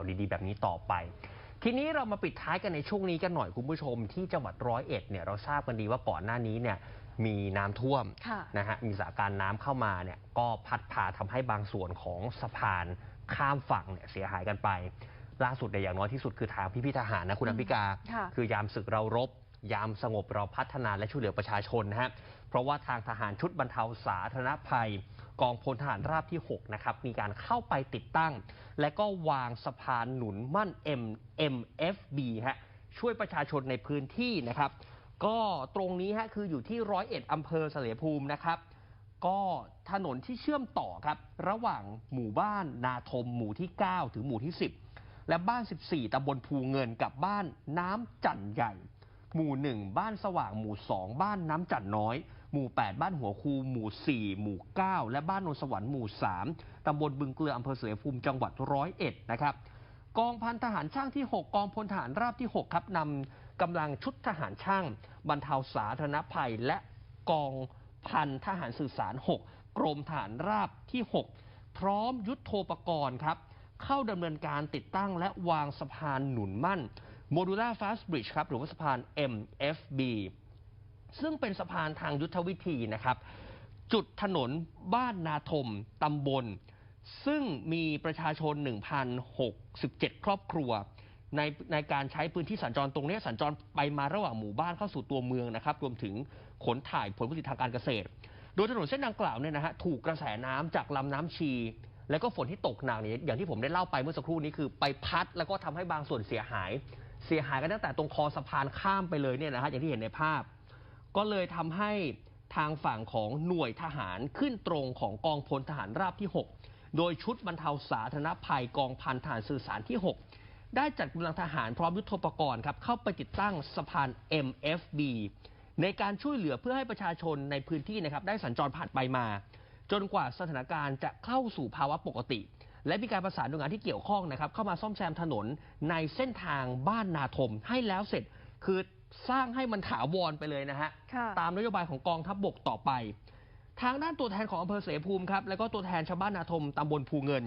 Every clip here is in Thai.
าวดีๆ แบบนี้ต่อไป ทีนี้เรามาปิดท้ายกันในช่วงนี้กันหน่อยคุณผู้ชม ที่จังหวัดร้อยเอ็ดเนี่ยเราทราบกันดีว่าก่อนหน้านี้เนี่ยมีน้ำท่วมค่ะ นะฮะมีสถานการณ์น้ำเข้ามาเนี่ยก็พัดพาทำให้บางส่วนของสะพานข้ามฝั่งเนี่ยเสียหายกันไป ล่าสุดเนี่ยอย่างน้อยที่สุดคือทางพี่พี่ๆทหารนะคุณอภิกา ค่ะ คือยามศึกเรารบ ยามสงบเราพัฒนาและช่วยเหลือประชาชนนะฮะเพราะว่าทางทหารชุดบรรเทาสาธารณภัย กองพลทหารราบที่ 6 นะครับ มีการเข้าไปติดตั้ง และก็วางสะพานหนุนมั่น M MFB ฮะช่วยประชาชนในพื้นที่นะครับ ก็ตรงนี้ฮะคืออยู่ที่ร้อยเอ็ดอำเภอเสลียภูมินะครับก็ถนนที่เชื่อมต่อครับ ระหว่างหมู่บ้านนาทมหมู่ที่ 9 ถึงหมู่ที่ 10 และบ้าน 14ตำบลภูเงินกับบ้านน้ำจันใหญ่ หมู่ 1 บ้านสว่างหมู่ 2 บ้านน้ำจันน้อย หมู่ 8 บ้านหัวคูหมู่ 4 หมู่ 9 และบ้านโนนสวรรค์หมู่ 3 ตำบลบึงเกลืออำเภอเสลีภูมิจังหวัดร้อยเอ็ดนะครับกองพันทหารช่างที่ 6 กองพลทหารราบที่ 6 ครับนำกำลังชุดทหารช่าง บรรเทาสาธารณภัย และกองพันทหารสื่อสาร 6 กรมทหารราบที่ 6 พร้อมยุทธโธปกรณ์ครับ เข้าดำเนินการติดตั้งและวางสะพานหนุนมั่น Modular Fast Bridge ครับหรือว่าสะพาน MFB ซึ่งเป็นสะพานทางยุทธวิธีนะครับ จุดถนนบ้านนาทมตำบล ซึ่งมีประชาชน 1,067 ครอบครัว ในในการใช้พื้นที่สัญจรตรงนี้สัญจรไปมาระหว่างหมู่บ้านเข้าสู่ตัวเมืองนะครับ รวมถึงขนถ่ายผลผลิตทางการเกษตร โดยถนนเส้นดังกล่าวเนี่ยนะฮะถูกกระแสน้ำจากลำน้ำชี แล้วก็ฝนที่ตกหนักเนี่ยอย่างที่ผมได้เล่าไปเมื่อสักครู่นี้คือไปพัดแล้วก็ทำให้บางส่วนเสียหาย เสียหายกันตั้งแต่ตรงคอสะพานข้ามไปเลยเนี่ยนะฮะอย่างที่เห็นในภาพ ก็เลยทำให้ทางฝั่งของหน่วยทหารขึ้นตรงของกองพลทหารราบที่ 6 โดยชุดบรรเทาสาธารณภัยกองพันทหารสื่อสารที่ 6 ได้จัดกำลังทหารพร้อมยุทธปกรณ์ครับเข้าไปติดตั้งสะพาน MFB ในการช่วยเหลือเพื่อให้ประชาชนในพื้นที่นะครับได้สัญจรผ่านไปมา จนกว่าสถานการณ์จะเข้าสู่ภาวะปกติ และมีการประสานหน่วยงานที่เกี่ยวข้องนะครับ เข้ามาซ่อมแซมถนนในเส้นทางบ้านนาทมให้แล้วเสร็จคือสร้างให้มันถาวรไปเลยนะฮะค่ะ ตามนโยบายของกองทัพบบกต่อไป ทางด้านตัวแทนของอำเภอเสรภูมิครับแล้วก็ตัวแทนชาวบ้านนาทมตำบลภูเงิน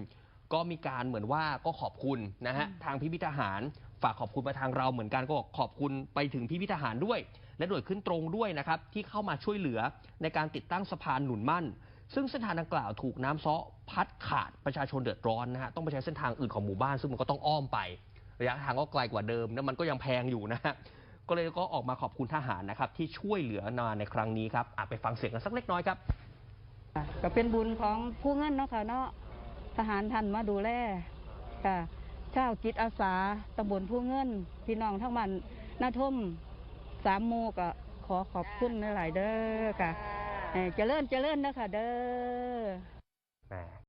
ก็มีการเหมือนว่าก็ขอบคุณนะฮะอืมทางพิพิธหาร ฝากขอบคุณมาทางเราเหมือนกันก็ขอบคุณไปถึงพิพิธหารด้วย และหน่วยขึ้นตรงด้วยนะครับที่เข้ามาช่วยเหลือในการติดตั้งสะพานหนุนมั่น ซึ่งเส้นทางดังกล่าวถูกน้ำซ้อพัดขาดประชาชนเดือดร้อนนะฮะต้องไปใช้เส้นทางอื่นของหมู่บ้าน ซึ่งมันก็ต้องอ้อมไประยะทางก็ไกลกว่าเดิมแล้วมันก็ยังแพงอยู่นะฮะก็เลยก็ออกมาขอบคุณทหารนะครับที่ช่วยเหลือนาในครั้งนี้ครับอะไปฟังเสียงกันสักเล็กน้อยครับก็เป็นบุญของผู้เงินเนาะค่ะเนาะทหารท่านมาดูแลค่ะเจ้าจิตอาสาตำบลผู้เงิน พี่น้องทั้งบ้านนาทมสามหมูก็ขอขอบคุณหลายๆเด้อค่ะ เจริญเจริญนะคะเด้อ